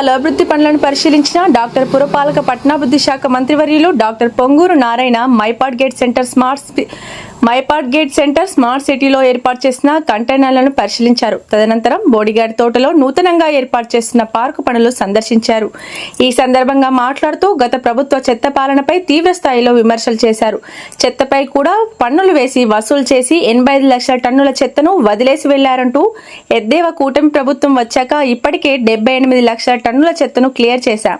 పలు అభివృద్ధి పనులను పరిశీలించిన డాక్టర్ పురపాలక పట్టణాభివృద్ధి శాఖ మంత్రివర్యులు doctor Ponguru Narayana Mypad gate center smart Mypad gate center smart సిటీలో ఏర్పాటు చేసిన కంటైనర్లను పరిశీలించారు. తదనంతరం బోడిగాడి తోటలో నూతనంగా ఏర్పాటు చేసిన పార్కు పనులు సందర్శించారు. ఈ సందర్భంగా మాట్లాడుతూ గత ప్రభుత్వ చెత్త పాలనపై తీవ్ర స్థాయిలో విమర్శలు చేశారు. చెత్తపై కూడా పన్నులు వేసి వసూలు చేసి ఎనభై ఐదు లక్షల టన్నుల చెత్తను వదిలేసి వెళ్ళారంటూ ఎద్దేవా కూటమి ప్రభుత్వం వచ్చాక ఇప్పటికే డెబ్బై ఎనిమిది లక్షల టన్నుల చెత్తను క్లియర్ చేశాం.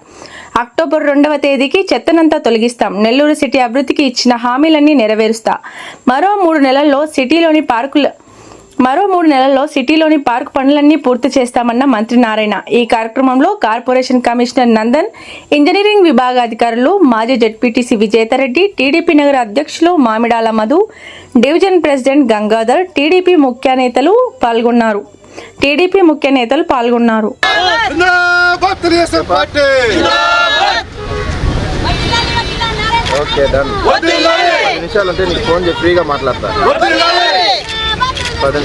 అక్టోబర్ రెండవ తేదీకి చెత్తనంతా తొలగిస్తాం. నెల్లూరు సిటీ అభివృద్ధికి ఇచ్చిన హామీలన్నీ నెరవేరుస్తా. మరో మూడు నెలల్లో సిటీలోని పార్కుల మరో మూడు నెలల్లో సిటీలోని పార్క్ పనులన్నీ పూర్తి చేస్తామన్న మంత్రి నారాయణ. ఈ కార్యక్రమంలో కార్పొరేషన్ కమిషనర్ నందన్ ఇంజనీరింగ్ విభాగాధికారులు మాజీ జడ్పీటీసీ విజేతారెడ్డి టీడీపీ నగర అధ్యక్షులు Mamidala Madhu division president Gangadhar TDP ముఖ్య నేతలు పాల్గొన్నారు. టీడీపీ ముఖ్య నేతలు పాల్గొన్నారు. డన్ పది నిమిషాలు అంటే నీకు ఫోన్ చేసి ఫ్రీగా మాట్లాడతా. పది.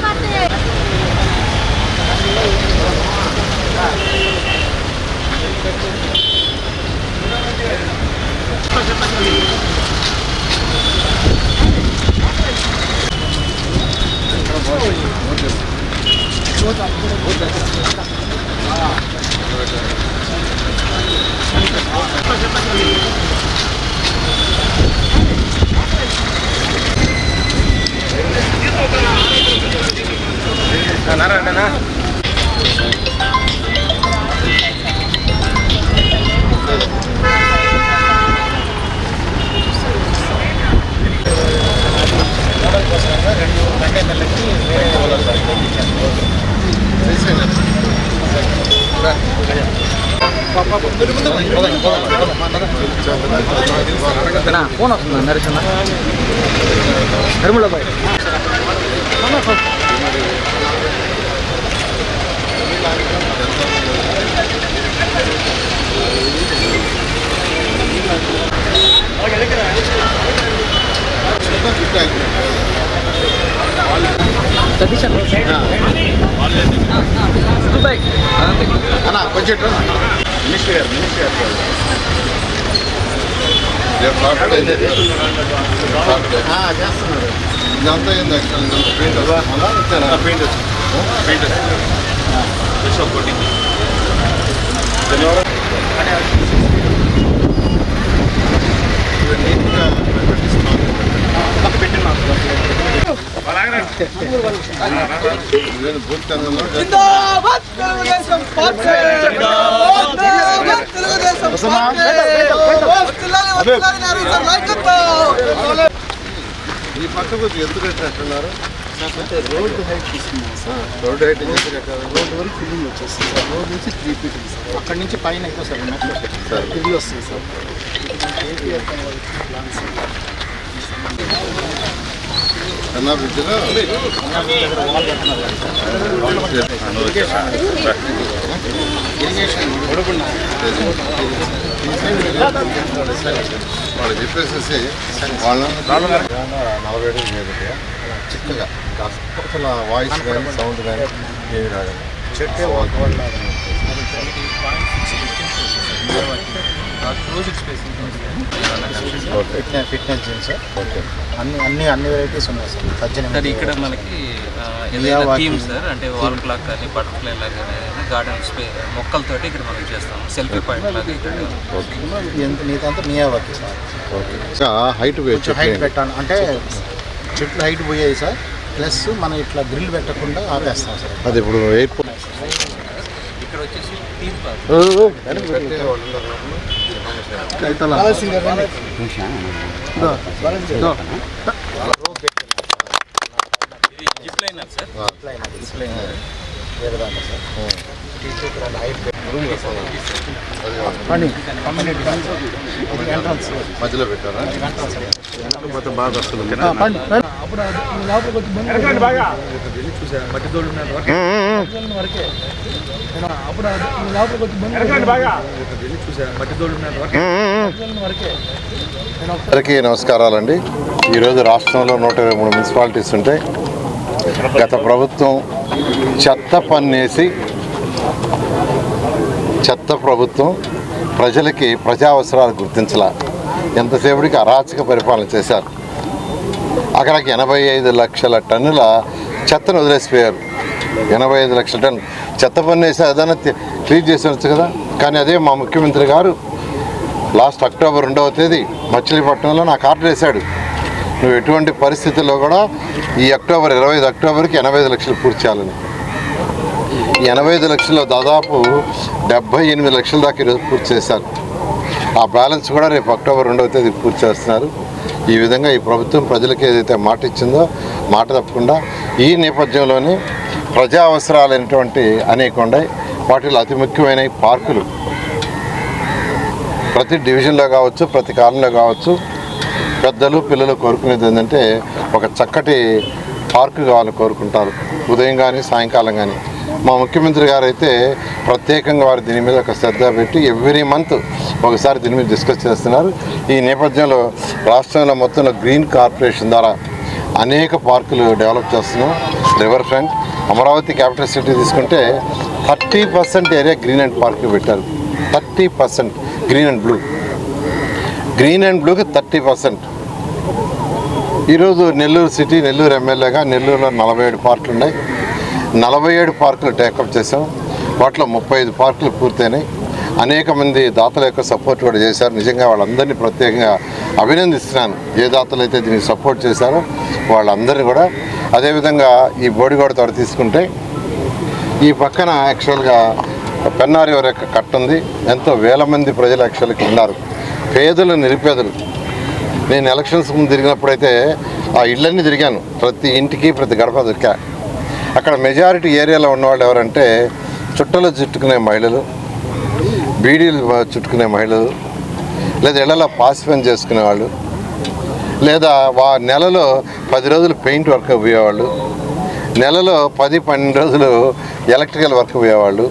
నారాయణ ఫోన్ వస్తుంది నరేష్ అన్న నిర్మల బాయ్ సతీష్ అన్న బాయ్ అన్న కొంచెం మినిస్టర్ గారు మినిస్టర్ గారు రేపు సాఫ్ట్ అయితే చేస్తున్నారు ఇదంతా ఏంది actual paint paint paint booth ఈ పక్కకు ఎందుకు కట్టినట్టున్నారు రోడ్డు హైట్ తీసుకున్నాం సార్ రోడ్డు హైట్ ఎందుకు కట్టారు రోడ్డు వరకు ఫిల్లింగ్ వచ్చేస్తుంది సార్ రోడ్ నుంచి త్రీ ఫీట్ ఉంది సార్ అక్కడి నుంచి పైన ఎక్కువ సార్ మెట్లు సార్. తిరిగి వస్తుంది సార్ ప్లాన్ సార్ అన్నా బ్రిడ్జ్లో ఇరిగేషన్ వాళ్ళు చెప్పేసేసి వాళ్ళని నలభై ఏడు చిక్కగా అసలు వాయిస్ కానీ సౌండ్ కానీ ఏమి రాదు చెట్టే ఒక ఫిట్నెస్ ఫిట్నెస్ జిమ్ సార్. అన్ని అన్ని అన్ని వెరైటీస్ ఉన్నాయి సార్. సార్ పద్దెనిమిది ఇక్కడ మనకి ఏదైనా. థీమ్ సార్ అంటే వాల్ క్లాక్ కానీ బటర్ఫ్లై లాగా గార్డెన్ స్పే మొక్కలతోటి ఇక్కడ మనం చేస్తాం. సెల్ఫీ పాయింట్ లాగా ఇక్కడ. ఎంత నీదంతా Miyawaki sir. Okay. Height height పెట్టాను. అంటే చెట్లు హైట్ పోయాయి సార్. ప్లస్ మనం ఇట్లా గ్రిల్ పెట్టకుండా ఆపేస్తాం సార్. అది ఇప్పుడు ఎయిర్పోర్ట్ ఇక్కడ వచ్చేసి థీమ్ పార్క్. మధ్యలో పెట్టారా? బాగా వస్తుంది అందరికీ నమస్కారాలండి. ఈరోజు రాష్ట్రంలో నూట ఇరవై మూడు మున్సిపాలిటీస్ ఉంటాయి గత ప్రభుత్వం చెత్త పన్నేసి చెత్త ప్రభుత్వం ప్రజలకి ప్రజా అవసరాలు గుర్తించలా. ఎంతసేపటికి అరాచక పరిపాలన చేశారు. అక్కడికి ఎనభై ఐదు లక్షల టన్నుల చెత్తను వదిలేసిపోయారు. ఎనభై ఐదు లక్షల టన్ను. చెత్త పన్ను వేసి ఏదైనా క్లీన్ చేసి ఉండొచ్చు కదా. కానీ అదే మా ముఖ్యమంత్రి గారు లాస్ట్ అక్టోబర్ రెండవ తేదీ మచిలీపట్నంలో నాకు ఆర్డర్ వేశాడు. నువ్వు ఎటువంటి పరిస్థితుల్లో కూడా ఈ అక్టోబర్ ఇరవై ఐదు అక్టోబర్కి ఎనభై ఐదు లక్షలు పూర్తి చేయాలని. ఈ ఎనభై ఐదు లక్షల్లో దాదాపు డెబ్బై ఎనిమిది లక్షల దాకా ఈరోజు పూర్తి చేశారు. ఆ బ్యాలెన్స్ కూడా రేపు అక్టోబర్ రెండవ తేదీ పూర్తి చేస్తున్నారు. ఈ విధంగా ఈ ప్రభుత్వం ప్రజలకు ఏదైతే మాట ఇచ్చిందో మాట తప్పకుండా ఈ నేపథ్యంలోనే ప్రజా అవసరాలైనటువంటి అనేక ఉన్నాయి. వాటిలో అతి ముఖ్యమైన పార్కులు. ప్రతి డివిజన్లో కావచ్చు ప్రతి కాలంలో కావచ్చు పెద్దలు పిల్లలు కోరుకునేది ఏంటంటే ఒక చక్కటి పార్కు కావాలని కోరుకుంటారు. ఉదయం కానీ సాయంకాలం కానీ మా ముఖ్యమంత్రి గారు అయితే ప్రత్యేకంగా వారు దీని మీద ఒక శ్రద్ధ పెట్టి ఎవ్రీ మంత్ ఒకసారి దీని మీద డిస్కస్ చేస్తున్నారు. ఈ నేపథ్యంలో రాష్ట్రంలో మొత్తంలో గ్రీన్ కార్పొరేషన్ ద్వారా అనేక పార్కులు డెవలప్ చేస్తున్నాం. River front Amaravati capital city తీసుకుంటే thirty percent area green and park పెట్టారు. Thirty percent green and blue. Green and బ్లూకి థర్టీ పర్సెంట్. ఈరోజు నెల్లూరు సిటీ నెల్లూరు ఎమ్మెల్యేగా నెల్లూరులో నలభై ఏడు పార్కులు ఉన్నాయి నలభై ఏడు పార్కులు టేకప్ చేసాం వాటిలో ముప్పై ఐదు పార్కులు పూర్తయినాయి. అనేక మంది దాతల యొక్క సపోర్ట్ కూడా చేశారు. నిజంగా వాళ్ళందరినీ ప్రత్యేకంగా అభినందిస్తున్నాను. ఏ దాతలు అయితే దీనికి సపోర్ట్ చేశారో వాళ్ళందరినీ కూడా. అదేవిధంగా ఈ బోడిగోడ తోట తీసుకుంటే ఈ పక్కన యాక్చువల్గా పెన్నారి వారి యొక్క కట్ట ఉంది. ఎంతో వేల మంది ప్రజలు యాక్చువల్గా ఉన్నారు. పేదలు నిరుపేదలు. నేను ఎలక్షన్స్ ముందు తిరిగినప్పుడైతే ఆ ఇళ్ళన్నీ తిరిగాను. ప్రతి ఇంటికి ప్రతి గడప దొరికా. అక్కడ మెజారిటీ ఏరియాలో ఉన్నవాళ్ళు ఎవరంటే చుట్టలు చుట్టుకునే మహిళలు బీడీలు చుట్టుకునే మహిళలు లేదా ఇళ్ళలో పాసిఫన్ చేసుకునే వాళ్ళు లేదా వా నెలలో పది రోజులు పెయింట్ వర్క్ పోయేవాళ్ళు నెలలో పది పన్నెండు రోజులు ఎలక్ట్రికల్ వర్క్ పోయేవాళ్ళు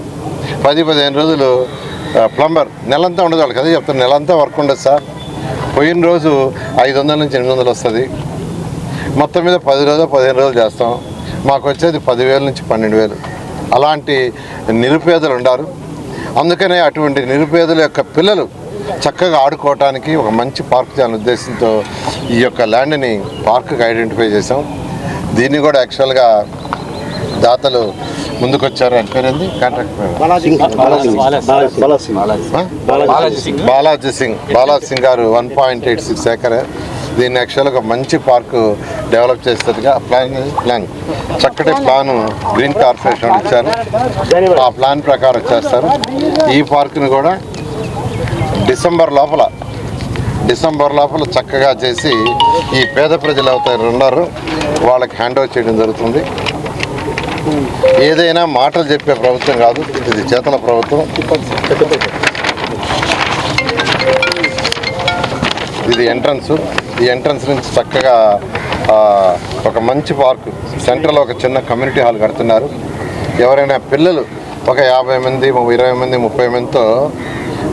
పది పదిహేను రోజులు ప్లంబర్ నెలంతా ఉండదు వాళ్ళు కదా చెప్తాను నెలంతా వర్క్ ఉండదు సార్. పోయిన రోజు ఐదు వందల నుంచి ఎనిమిది వందలు వస్తుంది. మొత్తం మీద పది రోజులు పదిహేను రోజులు చేస్తాం. మాకు వచ్చేది పదివేల నుంచి పన్నెండు వేలు అలాంటి నిరుపేదలు ఉన్నారు అందుకనే అటువంటి నిరుపేదల యొక్క పిల్లలు చక్కగా ఆడుకోవటానికి ఒక మంచి పార్క్ చేయాలనే ఉద్దేశంతో ఈ యొక్క ల్యాండ్ని పార్క్కి ఐడెంటిఫై చేసాం దీన్ని కూడా యాక్చువల్గా దాతలు ముందుకొచ్చారు. అని పేరేంది? కాంట్రాక్ట్? బాలాజీ సింగ్. బాలాజీ సింగ్. గారు one point eight six acre దీన్ని యాక్చువల్గా మంచి పార్కు డెవలప్ చేసేట్టుగా ప్లాన్ ప్లాన్ చక్కటి ప్లాను గ్రీన్ కార్పొరేషన్ ఇచ్చారు. ఆ ప్లాన్ ప్రకారం చేస్తారు. ఈ పార్క్ని కూడా డిసెంబర్ లోపల డిసెంబర్ లోపల చక్కగా చేసి ఈ పేద ప్రజలు అవుతారు ఉన్నారు వాళ్ళకి హ్యాండ్ ఓవర్ చేయడం జరుగుతుంది. ఏదైనా మాటలు చెప్పే ప్రభుత్వం కాదు ఇది చేతల ప్రభుత్వం. ఇది ఎంట్రన్స్ ఈ ఎంట్రన్స్ నుంచి చక్కగా ఒక మంచి పార్కు సెంటర్లో ఒక చిన్న కమ్యూనిటీ హాల్ కడుతున్నారు. ఎవరైనా పిల్లలు ఒక యాభై మంది ఇరవై మంది ముప్పై మందితో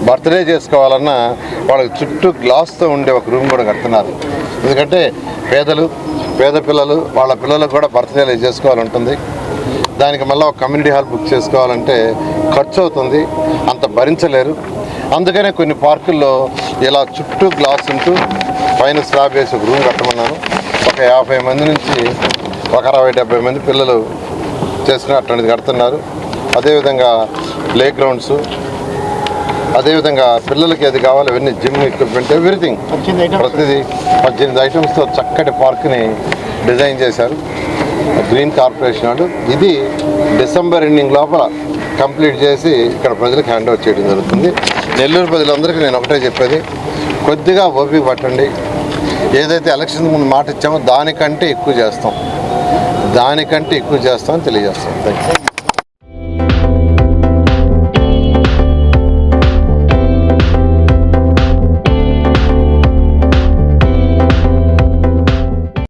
బర్త్డే చేసుకోవాలన్నా వాళ్ళకి చుట్టూ గ్లాస్తో ఉండే ఒక రూమ్ కూడా కడుతున్నారు. ఎందుకంటే పేదలు పేద పిల్లలు వాళ్ళ పిల్లలకు కూడా బర్త్డేలు చేసుకోవాలంటుంది. దానికి మళ్ళీ ఒక కమ్యూనిటీ హాల్ బుక్ చేసుకోవాలంటే ఖర్చు అవుతుంది అంత భరించలేరు. అందుకనే కొన్ని పార్కుల్లో ఇలా చుట్టూ గ్లాస్ ఉంటూ పైన స్లాబ్ వేసి ఒక రూమ్ కట్టమన్నాను. ఒక యాభై మంది నుంచి ఒక అరవై డెబ్బై మంది పిల్లలు చేసుకుని అట్లాంటిది కడుతున్నారు. అదేవిధంగా ప్లే గ్రౌండ్స్ అదేవిధంగా పిల్లలకి ఏది కావాలి అవన్నీ జిమ్ ఎక్విప్మెంట్ ఎవ్రీథింగ్. ప్రతిదీ పద్దెనిమిది ఐటమ్స్తో చక్కటి పార్క్ని డిజైన్ చేశారు. గ్రీన్ కార్పొరేషన్ వాళ్ళు. ఇది డిసెంబర్ ఎండింగ్ లోపల కంప్లీట్ చేసి ఇక్కడ ప్రజలకు హ్యాండ్ ఓవర్ చేయడం జరుగుతుంది. నెల్లూరు ప్రజలందరికీ నేను ఒకటే చెప్పేది కొద్దిగా ఓపిక పట్టండి. ఏదైతే ఎలక్షన్ ముందు మాట ఇచ్చామో దానికంటే ఎక్కువ చేస్తాం. దానికంటే ఎక్కువ చేస్తామని తెలియజేస్తాం. Thank you